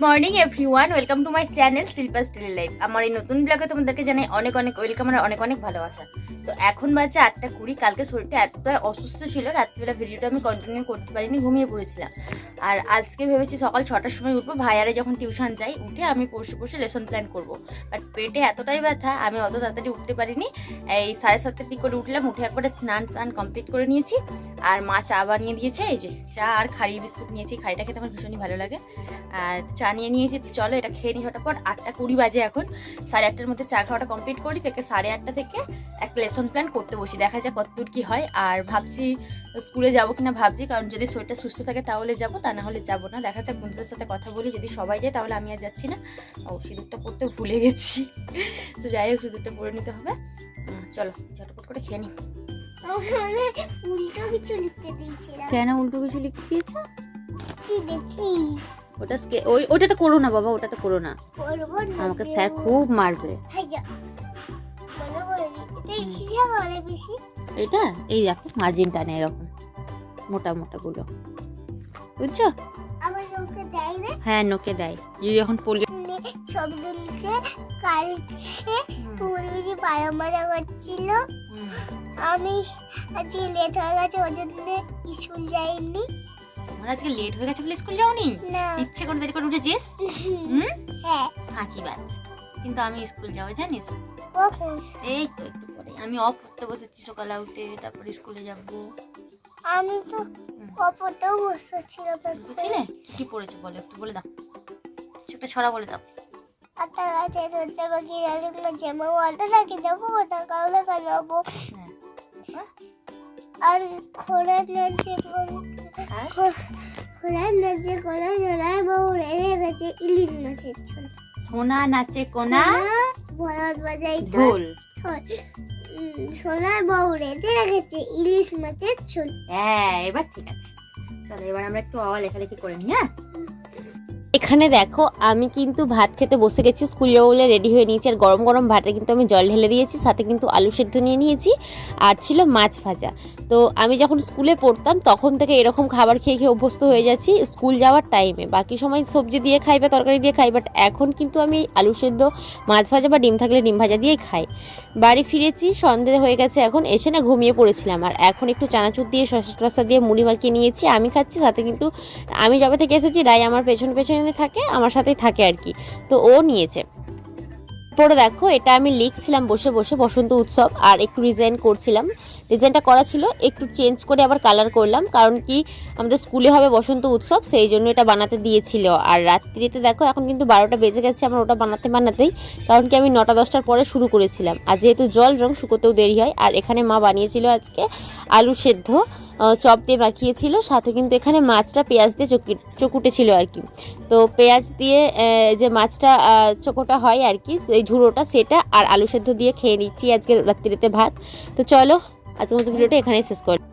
Morning everyone welcome to my channel Shilpa still life আমার এই নতুন ব্লগে তোমাদেরকে জানাই অনেক অনেক ওয়েলকাম আর অনেক অনেক ভালোবাসা। তো এখন বাজে আটটা কুড়ি, কালকে শরীরটা এতটাই অসুস্থ ছিল, রাত্রিবেলা ভিডিওটা আমি কন্টিনিউ করতে পারিনি, ঘুমিয়ে পড়েছিলাম। আর আজকে ভেবেছি সকাল ছটার সময় উঠবো, ভাইয়ারে যখন টিউশন যাই উঠে আমি পরশু পরশু লেসন প্ল্যান করব। বাট পেটে এতটাই ব্যথা, আমি অত তাড়াতাড়ি উঠতে পারিনি। এই সাড়ে সাতটার দিক করে উঠলাম, উঠে একবারে স্নান টান কমপ্লিট করে নিয়েছি। আর মা চা বানিয়ে দিয়েছে, এই যে চা আর খাড়ি বিস্কুট নিয়েছি, খাড়িটা খেতে আমার ভীষণই ভালো লাগে। আর চা নিয়ে নিয়েছি চলো এটা খেয়ে নিই ঝটাপট আটটা কুড়ি বাজে এখন। সাড়ে আটটার মধ্যে চা খাওয়াটা কমপ্লিট করি থেকে সাড়ে আটটা থেকে একটা লেসন প্ল্যান করতে বসি। দেখা যাক কতদূর কি হয়। আর ভাবছি স্কুলে যাব কিনা ভাবছি কারণ যদি শরীরটা সুস্থ থাকে তাহলে যাব তা না হলে যাব না। দেখা যাক বন্ধুদের সাথে কথা বলি যদি সবাই যায় তাহলে আমি আর যাচ্ছি না। ও সিঁদুরটা পরতে ভুলে গেছি। তো যাই হোক সিঁদুরটা পরে নিতে হবে। চলো ঝটপট করে খেয়ে নিই। কেন উল্টো কিছু লিখতে দিয়েছ? কি দেখি? ওটা ওই ওটা তো করো না বাবা ওটা তো করো না। আমাকে স্যার খুব মারবে। হাই যা। বলো বলো এটা এই দেখো মার্জিন টানে এরকম। মোটা মোটা গুলো বুঝছ হ্যাঁ নোকে দেয়। যদি যখন পোলিও ছবি তুলছে। কালকে তুমি যে পায়মারা করছিল আমি আজকে লেট হয়ে গেছে ওই জন্য স্কুল যাইনি। তোমার আজকে লেট হয়ে গেছে বলে স্কুল যাওনি? ইচ্ছে করে দেরি করে উঠেছিস হুম? হ্যাঁ। ফাঁকি বাজ কিন্তু আমি স্কুল যাব জানিস? এই তো একটু পরে। আমি অফ করতে বসেছি সকালে উঠে তারপরে স্কুলে যাব। আমি তো কপটেও বসেছিল বুঝেছিলে কি কি পড়েছো বলো একটু বলে দাও। একটা ছড়া বলে দাও। আতা গাছে ধরতে পাখি যাব। কোথাও হ্যাঁ। আর নাচে ইলিশ মাছের সোনা নাচে কোনা? বলদ বাজাই ঢোল। সোনার বউ রেঁধে রেখেছে ইলিশ মাছের ছোল হ্যাঁ এবার ঠিক আছে। চলো, এবার আমরা একটু আওয়া লেখালেখি করে নিই হ্যাঁ? এখানে দেখো, আমি কিন্তু ভাত খেতে বসে গেছি, স্কুল যাব বলে রেডি হয়ে নিয়েছি। আর গরম গরম ভাতে কিন্তু আমি জল ঢেলে দিয়েছি, সাথে কিন্তু আলু সেদ্ধ নিয়ে নিয়েছি, আর ছিল মাছ ভাজা। তো আমি যখন স্কুলে পড়তাম, তখন থেকে এরকম খাবার খেয়ে খেয়ে অভ্যস্ত হয়ে যাচ্ছি স্কুল যাওয়ার টাইমে বাকি সময় সবজি দিয়ে খাই বা তরকারি দিয়ে খাই বাট এখন কিন্তু আমি আলু সেদ্ধ, মাছ ভাজা বা ডিম থাকলে ডিম ভাজা দিয়েই খাই। বাড়ি ফিরেছি, সন্ধে হয়ে গেছে এখন, এসে না ঘুমিয়ে পড়েছিলাম। আর এখন একটু চানাচুর দিয়ে শসা টসা দিয়ে মুড়ি মাখিয়ে নিয়েছি, আমি খাচ্ছি, সাথে কিন্তু আমি যবে থেকে এসেছি রাই আমার পেছন পেছনে থাকে, আমার সাথেই থাকে আর কি। তো ও নিয়েছে। পরে দেখো, এটা আমি লিখছিলাম বসে বসে বসন্ত উৎসব, আর একটু ডিজাইন করছিলাম। ডিজাইনটা করা ছিল, একটু চেঞ্জ করে আবার কালার করলাম, কারণ কি, আমাদের স্কুলে হবে বসন্ত উৎসব, সেই জন্য এটা বানাতে দিয়েছিল। আর রাত্রিতে দেখো, এখন কিন্তু বারোটা বেজে গেছে, আমার ওটা বানাতে বানাতেই, কারণ কি, আমি নটা দশটার পরে শুরু করেছিলাম। আর যেহেতু জল রং শুকোতেও দেরি হয়, আর এখানে মা বানিয়েছিল আজকে আলু সেদ্ধ। চপ দিয়ে মাখিয়েছিল সাথে কিন্তু এখানে মাছটা পেঁয়াজ দিয়ে চকি চকুটে ছিল আর কি। তো পেঁয়াজ দিয়ে যে মাছটা চকোটা হয় আর কি এই ঝুড়োটা, সেটা আর আলু সেদ্ধ দিয়ে খেয়ে নিচ্ছি আজকে রাত্রিতে ভাত। তো চলো, আজকের মতো ভিডিওটা এখানেই শেষ করি